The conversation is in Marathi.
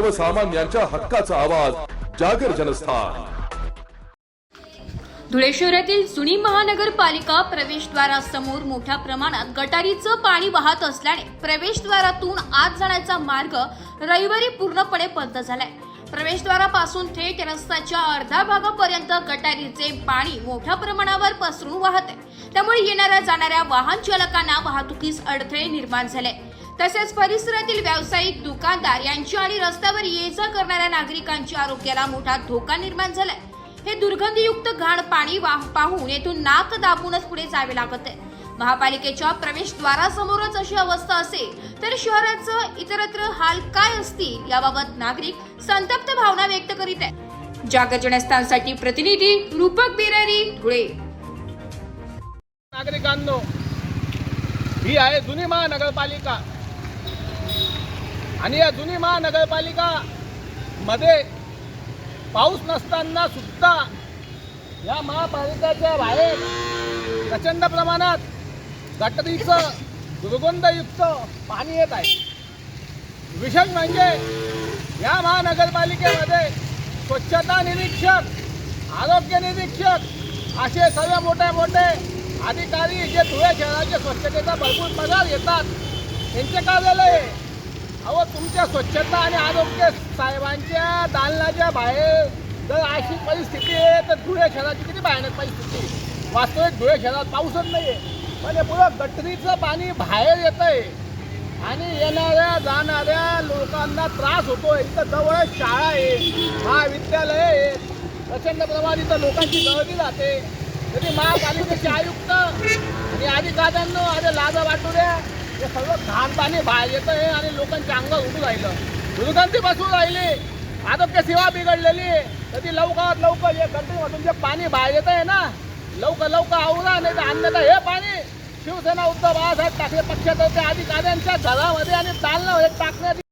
सर्वसामान्यांच्या हक्काचा आवाज जागर जनस्थान. धुळे शहरातील जुनी महानगरपालिका प्रवेशद्वारासमोर मोठ्या प्रमाणात गटारीचं पाणी वाहत असल्याने प्रवेशद्वारातून आत जाण्याचा मार्ग रविवारी पूर्णपणे बंद झालाय. प्रवेशद्वारापासून थेट रस्त्याच्या अर्ध्या भागापर्यंत गटारीचे पाणी मोठ्या प्रमाणावर पसरून वाहत आहे त्यामुळे येणाऱ्या जाणाऱ्या वाहन चालकांना वाहतुकीस अडथळे निर्माण झाले. तसेच परिसरातील व्यावसायिक दुकानदार यांची आणि रस्त्यावर ये जा करणाऱ्या नागरिकांच्या आरोग्याला मोठा धोका निर्माण झालाय. हे दुर्गंधीयुक्त घाण पाणी पाहून येथून नाक दाबूनच पुढे जावे लागत आहे. महापालिकेच्या प्रवेशद्वारासमोरच अशी अवस्था असेल तर शहराचं इतरत्र हाल काय असतील याबाबत नागरिक संतप्त भावना व्यक्त करीत आहेत. जागजनस्थांसाठी प्रतिनिधी रूपक बिरारी धुळे. नागरिकांनो ही आहे जुनी महानगरपालिका. आणि या जुनी महानगरपालिका मध्ये पाऊस नसताना सुद्धा या महापालिकेच्या बाहेर प्रचंड प्रमाणात गटरीचं दुर्गंधयुक्त पाणी येत आहे विशेष म्हणजे या महानगरपालिकेमध्ये स्वच्छता निरीक्षक आरोग्य निरीक्षक असे सर्व मोठे मोठे अधिकारी जे धुळे शहराच्या स्वच्छतेचा भरपूर पगार येतात त्यांचे कार्यालय आहे. अहो तुमच्या स्वच्छता आणि आरोग्य साहेबांच्या दालनाच्या बाहेर. जर अशी परिस्थिती आहे तर धुळे शहराची किती भयानक परिस्थिती वास्तविक धुळे शहरात पाऊसच नाही आहे पण हे पुढं गटरीचं पाणी बाहेर येत आहे आणि येणाऱ्या जाणाऱ्या लोकांना त्रास होतो इथं जवळ शाळा आहे महाविद्यालय आहे. प्रचंड प्रमाणात इथं लोकांची गर्दी जाते तरी महापालिकेचे आयुक्त आणि अधिकाऱ्यांना अरे लाजा वाटू द्या. हे सगळं घाण पाणी बाहेर येतं आहे आणि लोकांच्या अंग उठू राहिलं. दुर्गंधी बसून राहिली. आरोग्य सेवा बिघडलेली. कधी लवकरात लवकर हे कंट्रीमधून जे पाणी बाहेर येत आहे ना लवकर लवकर आवरा नाही तर अन्यथा हे पाणी शिवसेना उद्धव बाळासाहेब ठाकरे पक्षातर्फे अधिकाऱ्यांच्या घरामध्ये आणि दालनामध्ये टाकण्यात